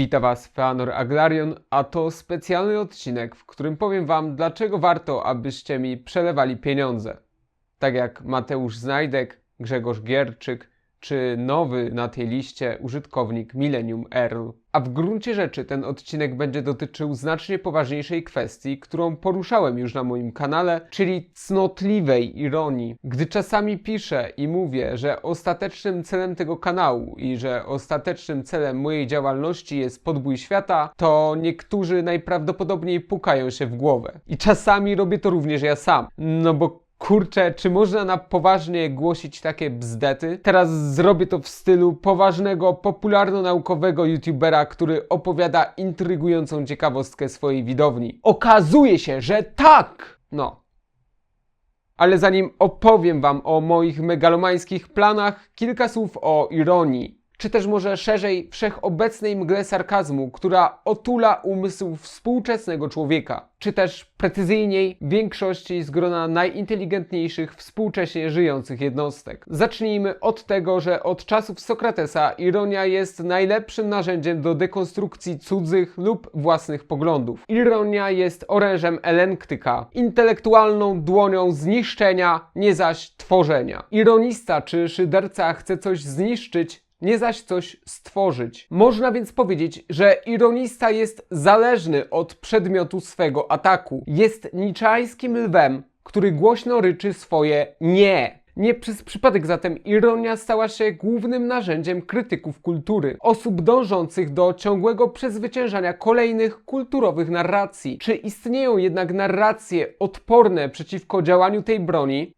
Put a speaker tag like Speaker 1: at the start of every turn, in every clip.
Speaker 1: Witam Was, Feanor Aglarion, a to specjalny odcinek, w którym powiem Wam, dlaczego warto, abyście mi przelewali pieniądze. Tak jak Mateusz Znajdek, Grzegorz Gierczyk, czy nowy na tej liście użytkownik Millennium Earl. A w gruncie rzeczy ten odcinek będzie dotyczył znacznie poważniejszej kwestii, którą poruszałem już na moim kanale, czyli cnotliwej ironii. Gdy czasami piszę i mówię, że ostatecznym celem tego kanału i że ostatecznym celem mojej działalności jest podbój świata, to niektórzy najprawdopodobniej pukają się w głowę. I czasami robię to również ja sam. No bo Kurczę, czy można na poważnie głosić takie bzdety? Teraz zrobię to w stylu poważnego, popularno-naukowego youtubera, który opowiada intrygującą ciekawostkę swojej widowni. Okazuje się, że tak! No. Ale zanim opowiem wam o moich megalomańskich planach, kilka słów o ironii czy też może szerzej wszechobecnej mgle sarkazmu, która otula umysł współczesnego człowieka, czy też precyzyjniej większości z grona najinteligentniejszych współcześnie żyjących jednostek. Zacznijmy od tego, że od czasów Sokratesa ironia jest najlepszym narzędziem do dekonstrukcji cudzych lub własnych poglądów. Ironia jest orężem elenktyka, intelektualną dłonią zniszczenia, nie zaś tworzenia. Ironista czy szyderca chce coś zniszczyć, nie zaś coś stworzyć. Można więc powiedzieć, że ironista jest zależny od przedmiotu swego ataku. Jest niczańskim lwem, który głośno ryczy swoje nie. Nie przez przypadek zatem ironia stała się głównym narzędziem krytyków kultury, osób dążących do ciągłego przezwyciężania kolejnych kulturowych narracji. Czy istnieją jednak narracje odporne przeciwko działaniu tej broni?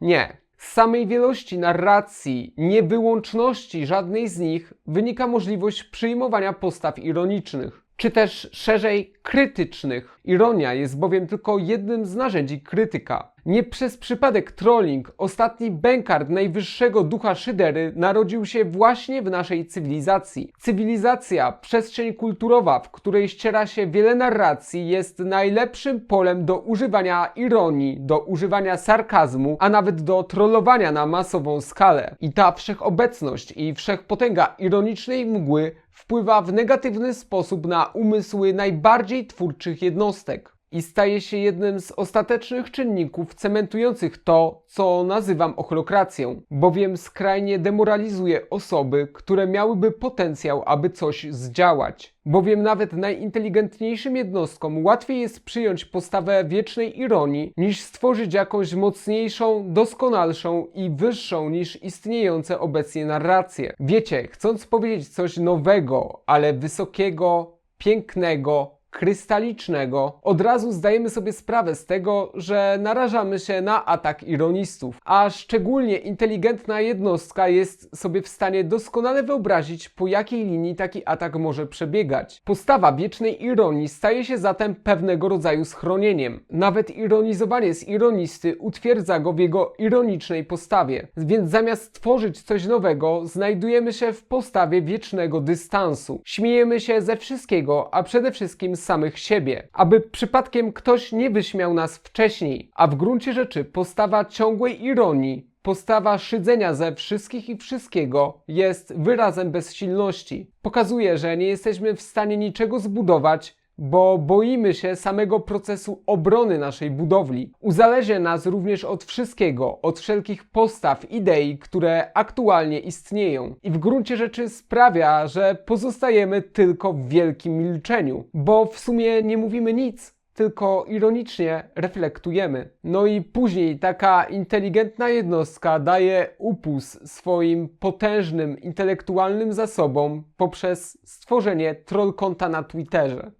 Speaker 1: Nie. Z samej wielości narracji, niewyłączności żadnej z nich wynika możliwość przyjmowania postaw ironicznych, czy też szerzej krytycznych. Ironia jest bowiem tylko jednym z narzędzi krytyka. Nie przez przypadek trolling, ostatni bękard najwyższego ducha szydery narodził się właśnie w naszej cywilizacji. Cywilizacja, przestrzeń kulturowa, w której ściera się wiele narracji, jest najlepszym polem do używania ironii, do używania sarkazmu, a nawet do trollowania na masową skalę. I ta wszechobecność i wszechpotęga ironicznej mgły wpływa w negatywny sposób na umysły najbardziej twórczych jednostek i staje się jednym z ostatecznych czynników cementujących to, co nazywam ochlokracją, bowiem skrajnie demoralizuje osoby, które miałyby potencjał, aby coś zdziałać. Bowiem nawet najinteligentniejszym jednostkom łatwiej jest przyjąć postawę wiecznej ironii, niż stworzyć jakąś mocniejszą, doskonalszą i wyższą niż istniejące obecnie narracje. Wiecie, chcąc powiedzieć coś nowego, ale wysokiego, pięknego, krystalicznego, od razu zdajemy sobie sprawę z tego, że narażamy się na atak ironistów, a szczególnie inteligentna jednostka jest sobie w stanie doskonale wyobrazić, po jakiej linii taki atak może przebiegać. Postawa wiecznej ironii staje się zatem pewnego rodzaju schronieniem. Nawet ironizowanie z ironisty utwierdza go w jego ironicznej postawie. Więc zamiast tworzyć coś nowego, znajdujemy się w postawie wiecznego dystansu. Śmiejemy się ze wszystkiego, a przede wszystkim samych siebie, aby przypadkiem ktoś nie wyśmiał nas wcześniej, a w gruncie rzeczy postawa ciągłej ironii, postawa szydzenia ze wszystkich i wszystkiego jest wyrazem bezsilności. Pokazuje, że nie jesteśmy w stanie niczego zbudować, bo boimy się samego procesu obrony naszej budowli. Uzależnia nas również od wszystkiego, od wszelkich postaw, idei, które aktualnie istnieją. I w gruncie rzeczy sprawia, że pozostajemy tylko w wielkim milczeniu, bo w sumie nie mówimy nic, tylko ironicznie reflektujemy. No i później taka inteligentna jednostka daje upus swoim potężnym intelektualnym zasobom poprzez stworzenie troll konta na Twitterze.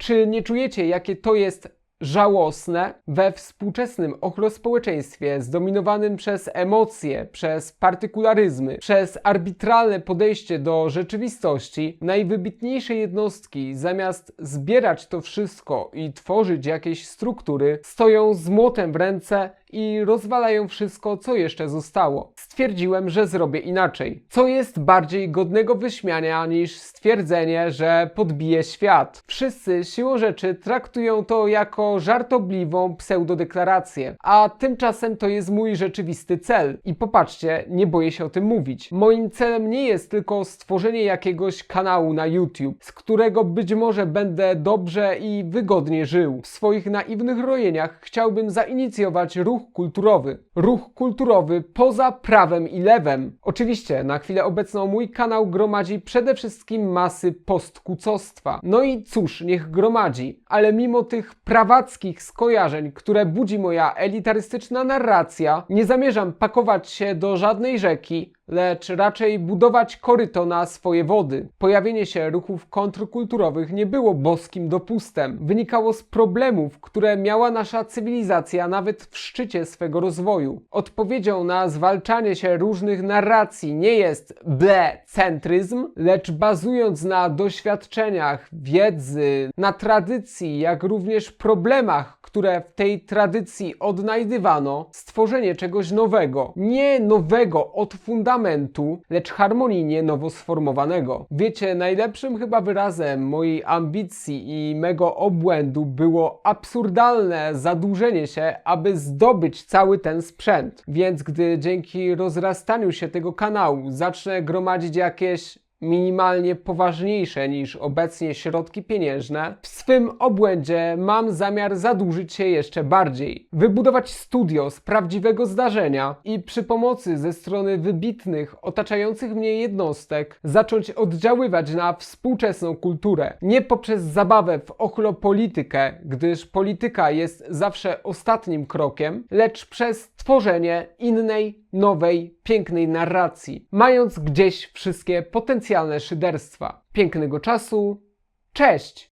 Speaker 1: Czy nie czujecie, jakie to jest żałosne we współczesnym ochrospołeczeństwie zdominowanym przez emocje, przez partykularyzmy, przez arbitralne podejście do rzeczywistości, najwybitniejsze jednostki zamiast zbierać to wszystko i tworzyć jakieś struktury, stoją z młotem w ręce i rozwalają wszystko, co jeszcze zostało. Stwierdziłem, że zrobię inaczej. Co jest bardziej godnego wyśmiania niż stwierdzenie, że podbije świat? Wszyscy siłą rzeczy traktują to jako żartobliwą pseudodeklarację. A tymczasem to jest mój rzeczywisty cel. I popatrzcie, nie boję się o tym mówić. Moim celem nie jest tylko stworzenie jakiegoś kanału na YouTube, z którego być może będę dobrze i wygodnie żył. W swoich naiwnych rojeniach chciałbym zainicjować ruch kulturowy. Ruch kulturowy poza prawem i lewem. Oczywiście, na chwilę obecną mój kanał gromadzi przede wszystkim masy postkucostwa. No i cóż, niech gromadzi, ale mimo tych skojarzeń, które budzi moja elitarystyczna narracja, nie zamierzam pakować się do żadnej rzeki, lecz raczej budować koryto na swoje wody. Pojawienie się ruchów kontrkulturowych nie było boskim dopustem. Wynikało z problemów, które miała nasza cywilizacja nawet w szczycie swego rozwoju. Odpowiedzią na zwalczanie się różnych narracji nie jest ble-centryzm, lecz bazując na doświadczeniach, wiedzy, na tradycji, jak również problemach, które w tej tradycji odnajdywano, stworzenie czegoś nowego. Nie nowego od fundamentu, lecz harmonijnie nowo sformowanego. Wiecie, najlepszym chyba wyrazem mojej ambicji i mego obłędu było absurdalne zadłużenie się, aby zdobyć cały ten sprzęt. Więc gdy dzięki rozrastaniu się tego kanału zacznę gromadzić jakieś minimalnie poważniejsze niż obecnie środki pieniężne, w swym obłędzie mam zamiar zadłużyć się jeszcze bardziej. Wybudować studio z prawdziwego zdarzenia i przy pomocy ze strony wybitnych, otaczających mnie jednostek zacząć oddziaływać na współczesną kulturę. Nie poprzez zabawę w ochlopolitykę, gdyż polityka jest zawsze ostatnim krokiem, lecz przez tworzenie innej, nowej, pięknej narracji, mając gdzieś wszystkie potencjalne szyderstwa. Pięknego czasu. Cześć!